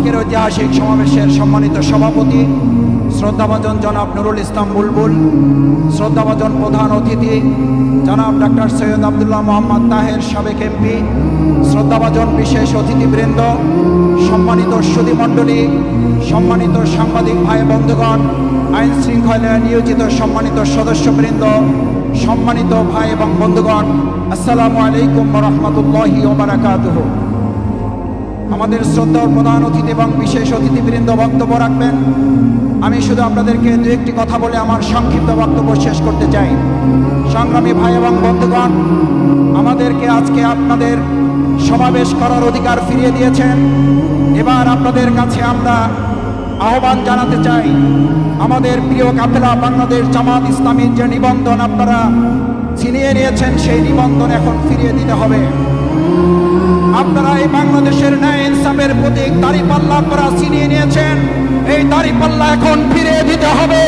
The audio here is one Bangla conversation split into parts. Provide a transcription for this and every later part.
আজকের ঐতিহাসিক সমাবেশের সম্মানিত সভাপতি, শ্রদ্ধাভাজন জনাব নুরুল ইসলাম বুলবুল, শ্রদ্ধাভাজন প্রধান অতিথি জনাব ডাক্তার সৈয়দ আবদুল্লাহ মোহাম্মদ তাহের সাবেক এমপি, শ্রদ্ধাভাজন বিশেষ অতিথিবৃন্দ, সম্মানিত সুধীমণ্ডলী সম্মানিত সাংবাদিক ভাই বন্ধুগণ, আইন শৃঙ্খলায় নিয়োজিত সম্মানিত সদস্যবৃন্দ, সম্মানিত ভাই এবং বন্ধুগণ, আসসালামু আলাইকুম রহমতুল্লাহি ওবরাকাতুহ আমাদের শ্রদ্ধার প্রধান অতিথি এবং বিশেষ অতিথিবৃন্দ বক্তব্য রাখবেন। আমি শুধু আপনাদেরকে দু একটি কথা বলে আমার সংক্ষিপ্ত বক্তব্য শেষ করতে চাই। সংগ্রামী ভাই এবং বন্ধুগণ, আমাদেরকে আজকে আপনাদের সমাবেশ করার অধিকার ফিরিয়ে দিয়েছেন। এবার আপনাদের কাছে আমরা আহ্বান জানাতে চাই, আমাদের প্রিয় কাফেলা বাংলাদেশ জামাত ইসলামীর যে নিবন্ধন আপনারা ছিনিয়ে নিয়েছেন, সেই নিবন্ধন এখন ফিরিয়ে দিতে হবে। আপনারা এই বাংলাদেশের ন্যায় ইনসাফের প্রতীক দাঁড়িপাল্লা আপনারা ছিনিয়ে নিয়েছেন। এই দাঁড়িপাল্লা এখন ফিরিয়ে দিতে হবে।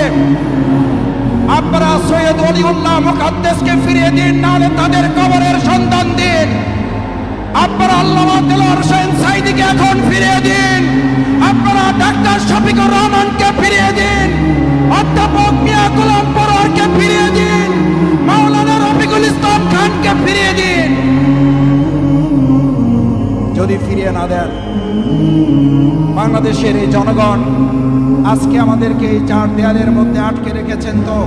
আপনারা সৈয়দ অলিউল্লাহ মুকাদ্দেসকে ফিরিয়ে দিন, নাহলে তাদের কবরের সন্তান দিন। আপনারা আল্লামা দেলোয়ার হোসেন সাইদিকে এখন ফিরিয়ে দিন। আপনারা ডাক্তার শফিকুর রহমানকে ফিরিয়ে দিন। যদি ফিরিয়ে না দেন, বাংলাদেশের এই জনগণ আজকে আমাদেরকে এই চার দেয়ালের মধ্যে আটকে রেখেছেন তো।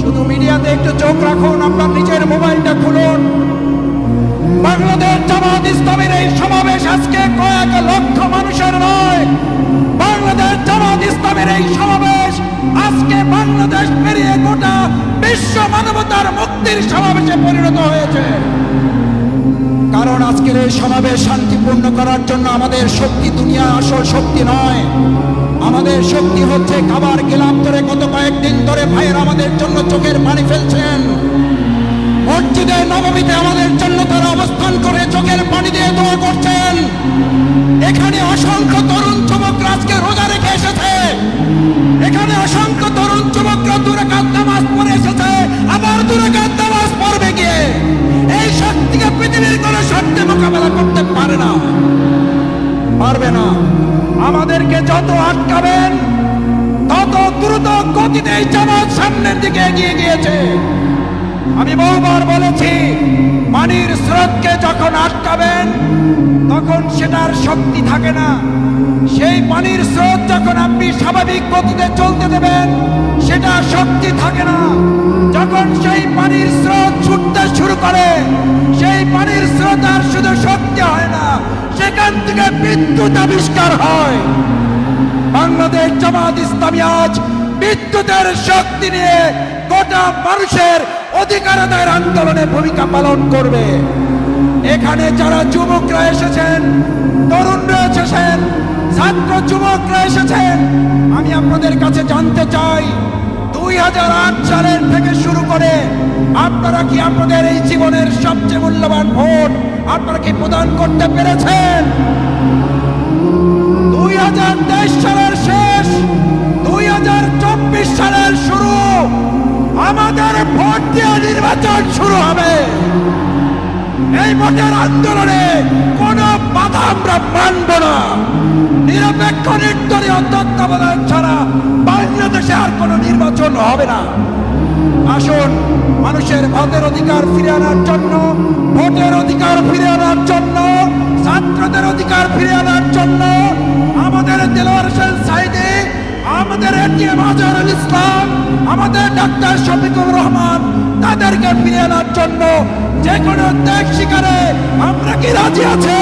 শুধু মিডিয়াতে একটু চোখ রাখুন, আপনার নিজের মোবাইলটা খুলুন। বাংলাদেশ জামাত ইসলামের এই সমাবেশ আজকে কয়েক লক্ষ মানুষের নয়। বাংলাদেশ জামাত ইসলামের এই সমাবেশ আজকে বাংলাদেশ পেরিয়ে গোটা বিশ্ব মানবতার মুক্তির সমাবেশে পরিণত হয়েছে। কারণ আজকের এই সমাবেশ শান্তিপূর্ণ করার জন্য আমাদের শক্তি দুনিয়া আসল শক্তি নয়। আমাদের শক্তি হচ্ছে খাবার গেলাম ধরে গত কয়েকদিন ধরে ভাইয়ের আমাদের জন্য চোখের পানি ফেলছেন। মসজিদে নবমীতে আমাদের জন্য তারা অবস্থান করে চোখের পানি দিয়ে দোয়া করছেন। এখানে যত আটকাবেন, তত দ্রুত গতিতে জামাত সামনের দিকে এগিয়ে গিয়েছে। আমি বহুবার বলেছি পানির স্রোতকে যখন আটকাবেন, তখন সেটার শক্তি থাকে না। সেই পানির স্রোত যখন আপনি স্বাভাবিক গতিতে চলতে দেবেন, সেটা শক্তি থাকে না। যখন সেই পানির স্রোত ছুটতে শুরু করে, সেই পানির স্রোত আর শুধু শক্তি হয় না, সেখান থেকে বিদ্যুৎ আবিষ্কার হয়। বাংলাদেশ জামাত ইসলামী আজ বিদ্যুতের শক্তি নিয়ে গোটা মানুষের অধিকার আদায়ের আন্দোলনে ভূমিকা পালন করবে। এখানে যারা যুবকরা এসেছেন তরুণরা এসেছেন ছাত্র যুবকরা এসেছেন, আমি আপনাদের কাছে জানতে চাই, দুই হাজার আট সালের থেকে শুরু করে আপনারা কি আপনাদের এই জীবনের সবচেয়ে মূল্যবান ভোট আপনারা কি প্রদান করতে পেরেছেন? আমাদের ভোট দিয়ে নির্বাচন শুরু হবে। এই ভোটের আন্দোলনে কোন বাধা আমরা মানব না। নিরপেক্ষ নির্দলীয় তত্ত্বাবধান ছাড়া বাংলাদেশে আর কোনো নির্বাচন হবে না। আসুন, মানুষের ভোটের অধিকার ফিরে আনার জন্য, ভোটের অধিকার ফিরে আনার জন্য, ছাত্রদের অধিকার ফিরে আনার জন্য আমাদের দেলোয়ার হোসেন সাইদি আমাদের এটিএম আজহারুল ইসলাম আমাদের ডাক্তার শফিকুর রহমান তাদেরকে ফিরে আনার জন্য যে কোনো ত্যাগ শিকারে আমরা কি রাজি আছে?